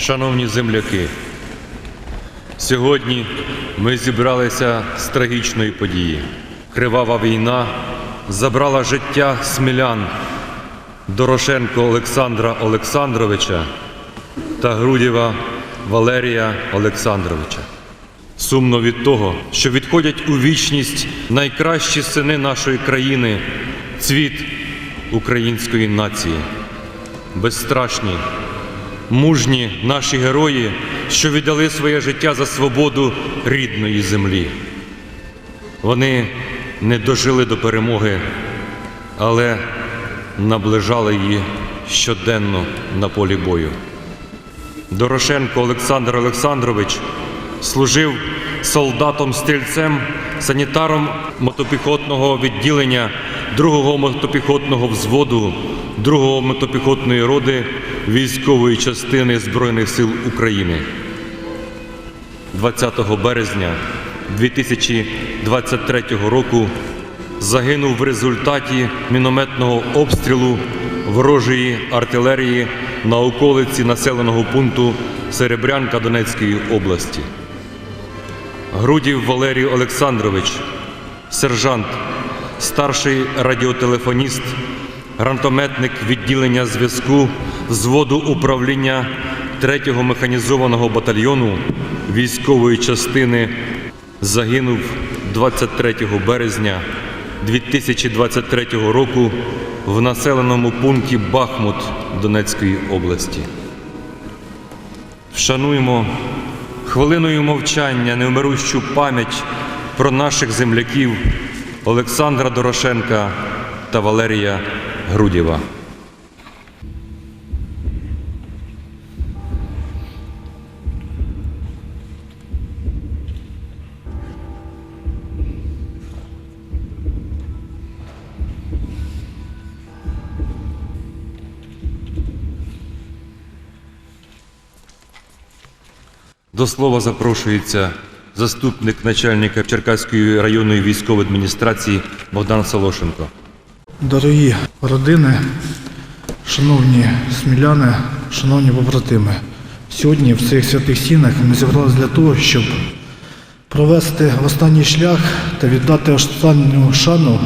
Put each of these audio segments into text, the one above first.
Шановні земляки, сьогодні ми зібралися з трагічної події. Кривава війна забрала життя смілян Дорошенко Олександра Олександровича та Грудєва Валерія Олександровича. Сумно від того, що відходять у вічність найкращі сини нашої країни, цвіт української нації, безстрашні, мужні наші герої, що віддали своє життя за свободу рідної землі. Вони не дожили до перемоги, але наближали її щоденно на полі бою. Дорошенко Олександр Олександрович служив солдатом-стрільцем, санітаром мотопіхотного відділення 2-го мотопіхотного взводу 2-го мотопіхотної роди військової частини Збройних сил України. 20 березня 2023 року загинув в результаті мінометного обстрілу ворожої артилерії на околиці населеного пункту Серебрянка Донецької області. Грудів Валерій Олександрович, сержант, старший радіотелефоніст, гранатометник відділення зв'язку взводу управління 3-го механізованого батальйону військової частини загинув 23 березня 2023 року в населеному пункті Бахмут Донецької області. Вшануємо хвилиною мовчання невмирущу пам'ять про наших земляків Олександра Дорошенка та Валерія Грудєва. До слова запрошується заступник начальника Черкаської районної військової адміністрації Богдан Солошенко. Дорогі родини, шановні сміляни, шановні побратими, сьогодні в цих святих стінах ми зібралися для того, щоб провести останній шлях та віддати останню шану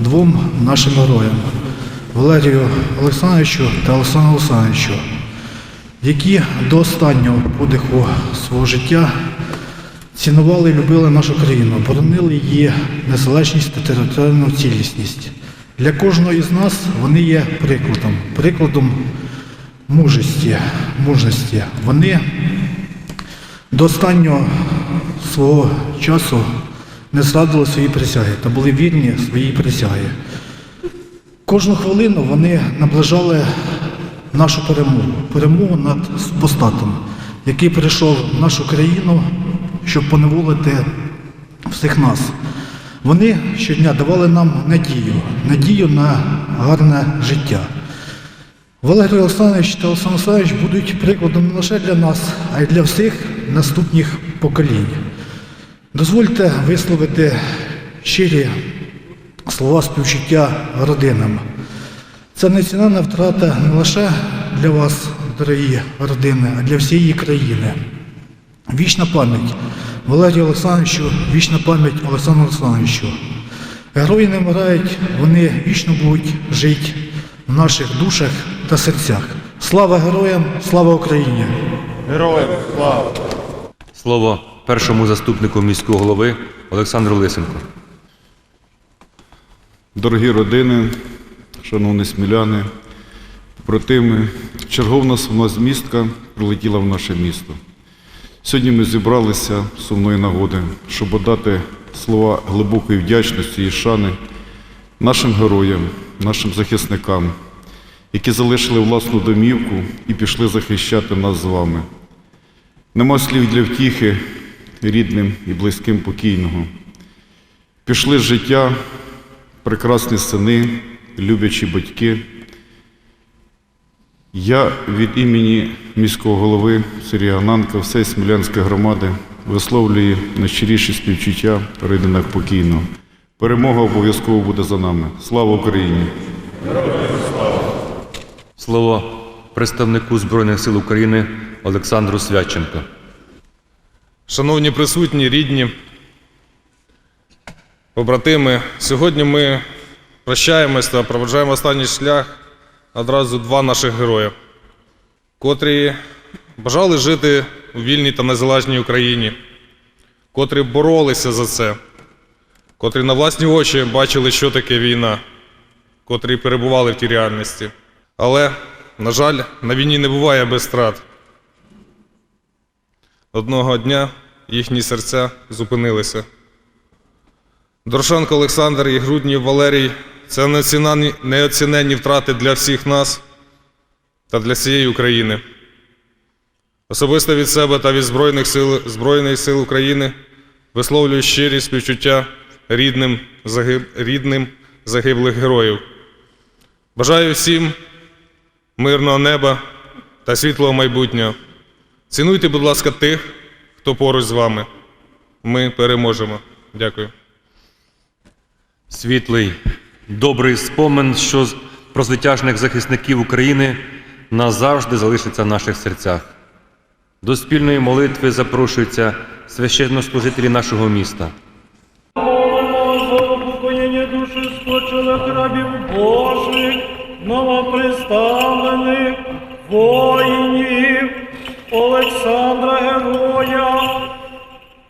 двом нашим героям Валерію Олександровичу та Олександру Олександровичу, які до останнього подиху свого життя цінували і любили нашу країну, боронили її незалежність та територіальну цілісність. Для кожного із нас вони є прикладом, прикладом мужості, мужності. Вони до останнього свого часу не зрадили свої присяги та були вірні своїй присяги. Кожну хвилину вони наближали нашу перемогу, перемогу над супостатом, який прийшов в нашу країну, щоб поневолити всіх нас. Вони щодня давали нам надію, надію на гарне життя. Валерій Олександрович та Олександр Олександрович будуть прикладом не лише для нас, а й для всіх наступних поколінь. Дозвольте висловити щирі слова співчуття родинам. Це національна втрата не лише для вас, дорогі родини, а для всієї країни. Вічна пам'ять Валерію Олександровичу, вічна пам'ять Олександру Олександровичу. Герої не вмирають, вони вічно будуть жити в наших душах та серцях. Слава героям, слава Україні! Героям слава! Слово першому заступнику міського голови Олександру Лисенку. Дорогі родини, шановні сміляни, побратими, черговна сумна змістка прилетіла в наше місто. Сьогодні ми зібралися з сумної нагоди, щоб дати слова глибокої вдячності і шани нашим героям, нашим захисникам, які залишили власну домівку і пішли захищати нас з вами. Нема слів для втіхи рідним і близьким покійного. Пішли з життя прекрасні сини, люблячі батьки. Я від імені міського голови Сергія Гананка, всієї Смілянської громади висловлюю найщиріші співчуття родинах покійного. Перемога обов'язково буде за нами. Слава Україні! Слово представнику Збройних сил України Олександру Свяченко. Шановні присутні, рідні, побратими, сьогодні ми прощаємось та проведжаємо останній шлях одразу два наших героя, котрі бажали жити у вільній та незалежній Україні, котрі боролися за це, котрі на власні очі бачили, що таке війна, котрі перебували в тій реальності. Але, на жаль, на війні не буває без страт. Одного дня їхні серця зупинилися. Дорошенко Олександр і Груднів Валерій це неоціненні втрати для всіх нас та для всієї України. Особисто від себе та від Збройних сил, Збройних сил України висловлюю щирі співчуття рідним, загиб, рідним загиблих героїв. Бажаю всім мирного неба та світлого майбутнього. Цінуйте, будь ласка, тих, хто поруч з вами. Ми переможемо. Дякую. Світлий, добрий спомин, що про звитяжних захисників України назавжди залишиться в наших серцях. До спільної молитви запрошуються священнослужителі нашого міста. Новоприставлених воїнів Олександра Героя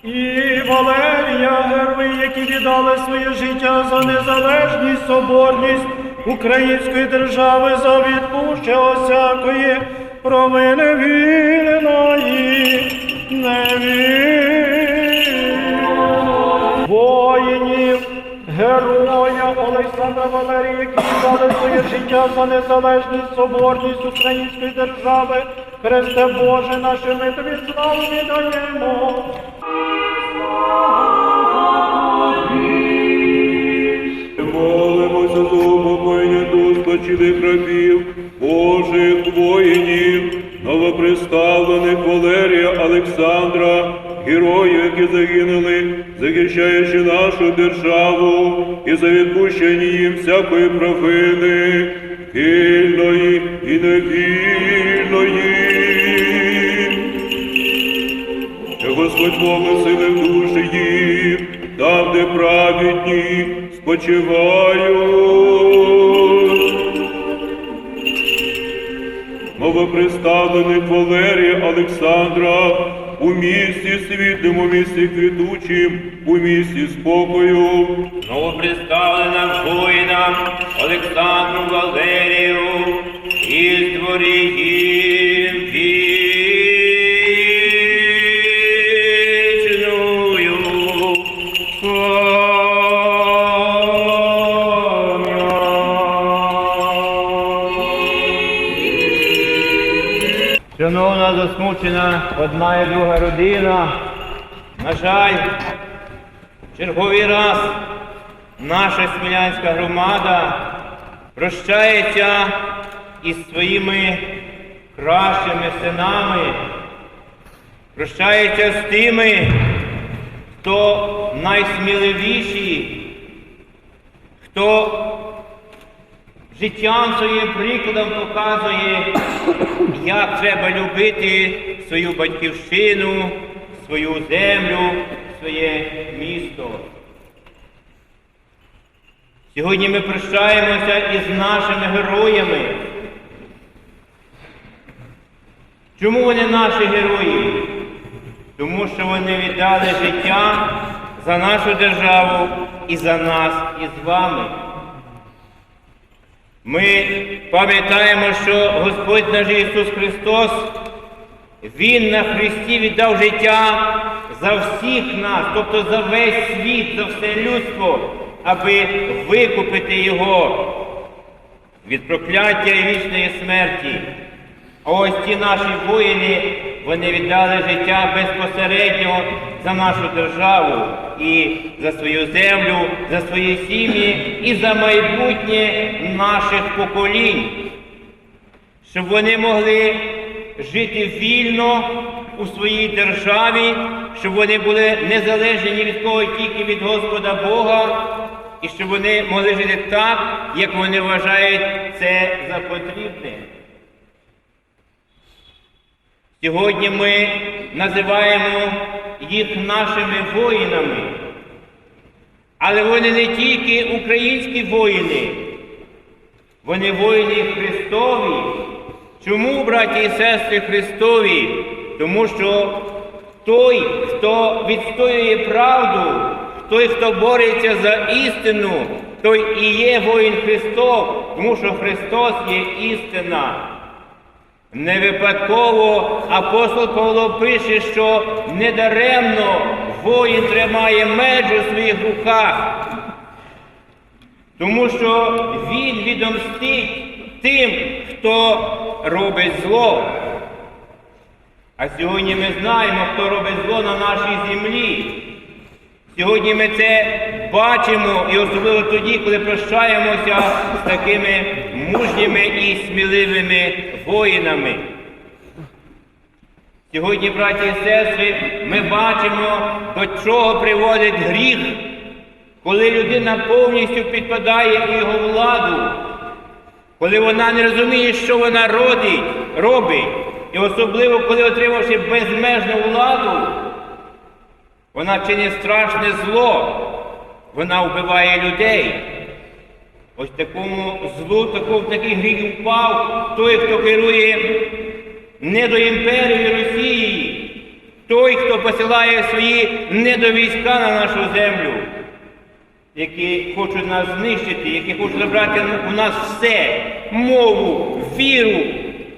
і Валерія Які віддали своє життя за незалежність, соборність української держави за відпущення осякої провини вільної, невільної воїнів, героя Олександра Валерія, які віддали своє життя за незалежність, соборність української держави. Христе Боже, наше ми тобі славу віддаємо. Спочилих рабів, Божих воїнів, новоприставлених Валерія Олександра, героїв, які загинули, захищаючи нашу державу і за відпущення їм всякої провини, вільної і невільної. Господь сили в душі їм, там, де праведні спочивають. Новоприставлених Валерія Олександра у місті світлим, у місті квітучим, у місті спокою. новоприставленим воїнам Олександру Валерію і дворі Шановна засмучена одна і друга родина, на жаль, черговий раз наша смілянська громада прощається із своїми кращими синами, прощається з тими, хто найсміливіші, хто життям своїм прикладом показує, як треба любити свою батьківщину, свою землю, своє місто. Сьогодні ми прощаємося із нашими героями. Чому вони наші герої? Тому що вони віддали життя за нашу державу і за нас із вами. Ми пам'ятаємо, що Господь наш Ісус Христос, Він на Христі віддав життя за всіх нас, тобто за весь світ, за все людство, аби викупити Його від прокляття і вічної смерті. А ось ті наші воїни, вони віддали життя безпосередньо за нашу державу і за свою землю, за свої сім'ї і за майбутнє наших поколінь, щоб вони могли жити вільно у своїй державі, щоб вони були незалежні ні від кого, тільки від Господа Бога, і щоб вони могли жити так, як вони вважають це за потрібне. Сьогодні ми називаємо їх нашими воїнами. Але вони не тільки українські воїни, вони воїни Христові. Чому, браті і сестри Христові? Тому що той, хто відстоює правду, той, хто бореться за істину, той і є воїн Христов, тому що Христос є істина. Не випадково апостол Павло пише, що недаремно воїн тримає меч у своїх руках, тому що він відомстить тим, хто робить зло. А сьогодні ми знаємо, хто робить зло на нашій землі. Сьогодні ми це бачимо і особливо тоді, коли прощаємося з такими мужніми і сміливими воїнами. Сьогодні, браті і сестри, ми бачимо, до чого приводить гріх, коли людина повністю підпадає у його владу, коли вона не розуміє, що вона родить, робить, і особливо, коли отримавши безмежну владу, вона чинить страшне зло, вона вбиває людей. Ось такому злу, таку, такий гріх впав той, хто керує не до імперії Росії, той, хто посилає свої недовійська на нашу землю, які хочуть нас знищити, які хочуть забрати у нас все, мову, віру,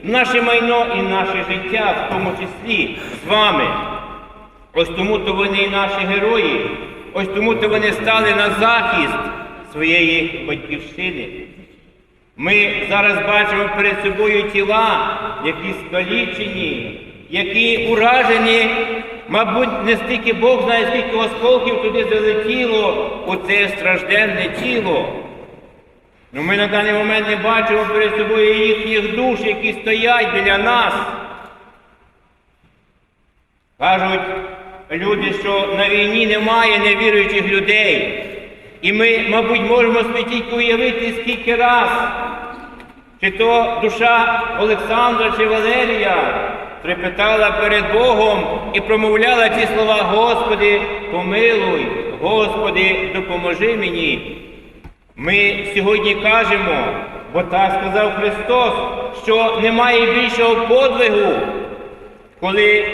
наше майно і наше життя, в тому числі з вами. Ось тому то вони і наші герої, ось тому то вони стали на захист своєї батьківщини. Ми зараз бачимо перед собою тіла, які скалічені, які уражені, мабуть, не стільки Бог знає, скільки осколків туди залетіло у це стражденне тіло. Ну, ми на даний момент не бачимо перед собою їхніх душ, які стоять біля нас. Кажуть люди, що на війні немає невіруючих людей. І ми, мабуть, можемо тільки уявити, скільки раз, чи то душа Олександра чи Валерія трепетала перед Богом і промовляла ці слова Господи, помилуй, Господи, допоможи мені. Ми сьогодні кажемо, бо так сказав Христос, що немає більшого подвигу, коли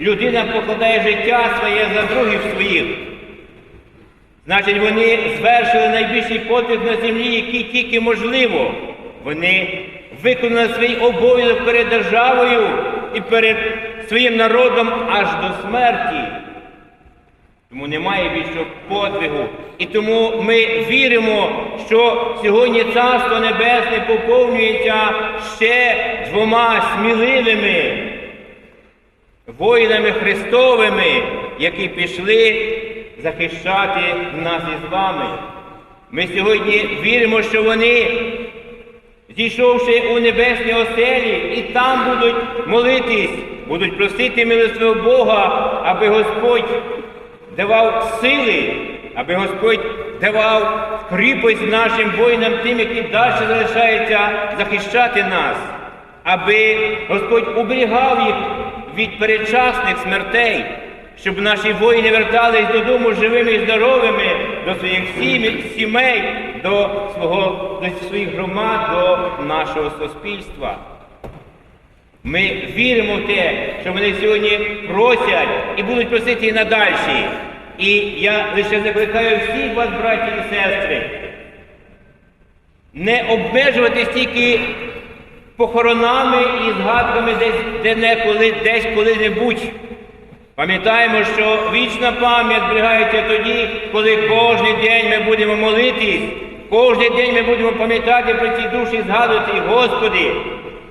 людина покладає життя своє за других своїх. Значить, вони звершили найбільший подвиг на землі, який тільки можливо. Вони виконали свій обов'язок перед державою і перед своїм народом аж до смерті. Тому немає більшого подвигу. І тому ми віримо, що сьогодні Царство Небесне поповнюється ще двома сміливими воїнами Христовими, які пішли захищати нас із вами. Ми сьогодні віримо, що вони, зійшовши у небесні оселі, і там будуть молитись, будуть просити милостивого Бога, аби Господь давав сили, аби Господь давав кріпость нашим воїнам, тим, які далі залишаються захищати нас, аби Господь уберігав їх від передчасних смертей, щоб наші воїни вертались додому живими і здоровими до своїх сімей, до, свого, до своїх громад, до нашого суспільства. Ми віримо в те, що вони сьогодні просять і будуть просити і надальші. І я лише закликаю всіх вас, браті і сестри, не обмежуватись тільки похоронами і згадками десь де-неколи, десь коли-небудь. Пам'ятаємо, що вічна пам'ять зберігається тоді, коли кожен день ми будемо молитись, кожен день ми будемо пам'ятати про ці душі, згадувати, Господи,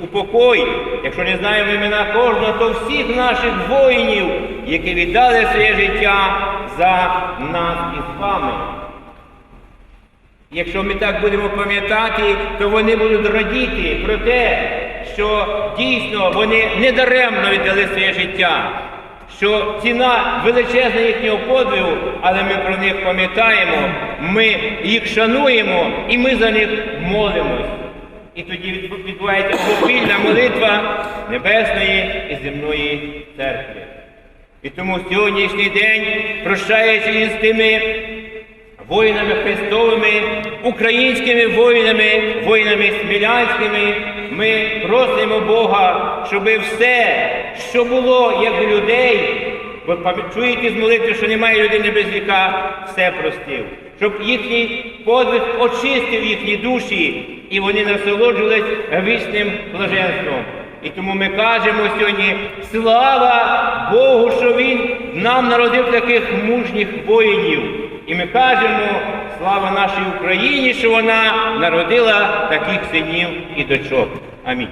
упокой, якщо не знаємо імена кожного, то всіх наших воїнів, які віддали своє життя за нас із вами. Якщо ми так будемо пам'ятати, то вони будуть радіти про те, що дійсно вони недаремно віддали своє життя, що ціна величезна їхнього подвигу, але ми про них пам'ятаємо, ми їх шануємо і ми за них молимось. І тоді відбувається попільна молитва Небесної і земної церкви. І тому сьогоднішній день, прощаючи з тими воїнами Христовими, українськими воїнами, воїнами смілянськими, ми просимо Бога, щоб все, що було як людей, бо чуєте з молитви, що немає людини без гріха, все простив. Щоб їхній подвиг очистив їхні душі, і вони насолоджувались вічним блаженством. І тому ми кажемо сьогодні слава Богу, що Він нам народив таких мужніх воїнів. І ми кажемо слава нашій Україні, що вона народила таких синів і дочок. Амінь.